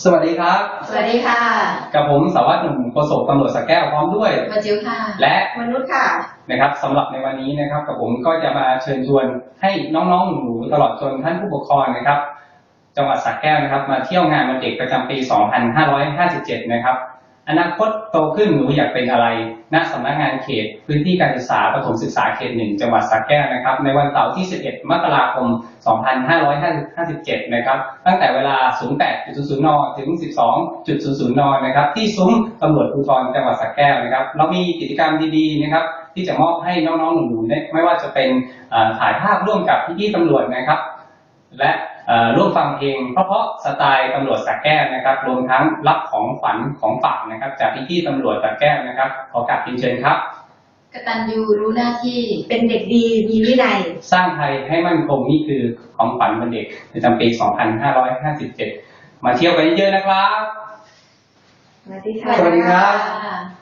สวัสดีครับ สวัสดีค่ะ กับผมสารวัตรหนุ่มโฆษกตำรวจสระแก้วพร้อมด้วยมาจิวค่ะ และมนุษย์ค่ะ นะครับสำหรับในวันนี้นะครับกับผมก็จะมาเชิญชวนให้น้องๆหนูๆตลอดจนท่านผู้ปกครองนะครับ จังหวัดสระแก้วนะครับ มาเที่ยวงานวันเด็กประจำปี 2557 นะครับ อนาคตโตขึ้นหนูอยากเป็นอะไร ณ สำนักงานเขต พื้นที่การศึกษาประถมศึกษาเขตหนึ่งจังหวัดสระแก้วนะครับ ในวันเสาร์ที่ 11 มกราคม 2557 นะครับ ตั้งแต่เวลา 08.00 น ถึง 12.00 น นะครับ ที่ซุ้มตำรวจภูธรจังหวัดสระแก้วนะครับ เรามีกิจกรรมดีๆ นะครับ ที่จะมอบให้น้องๆ หนูๆ ไม่ว่าจะเป็นถ่ายภาพร่วมกับพี่ๆตำรวจนะครับ และเอ่อร่วมฟังเพลงเพราะๆสไตล์ตำรวจสระแก้วนะครับ รวมทั้งรับของขวัญของฝากนะครับ จากพี่ๆตำรวจสระแก้วนะครับ ขอกราบเรียนเชิญครับ กตัญญูรู้หน้าที่เป็นเด็กดีมีวินัย สร้างไทยให้มั่นคงนี่คือของขวัญวันเด็กประจำปี 2557 มาเที่ยวกันเยอะๆนะครับ สวัสดีค่ะ สวัสดีครับค่ะ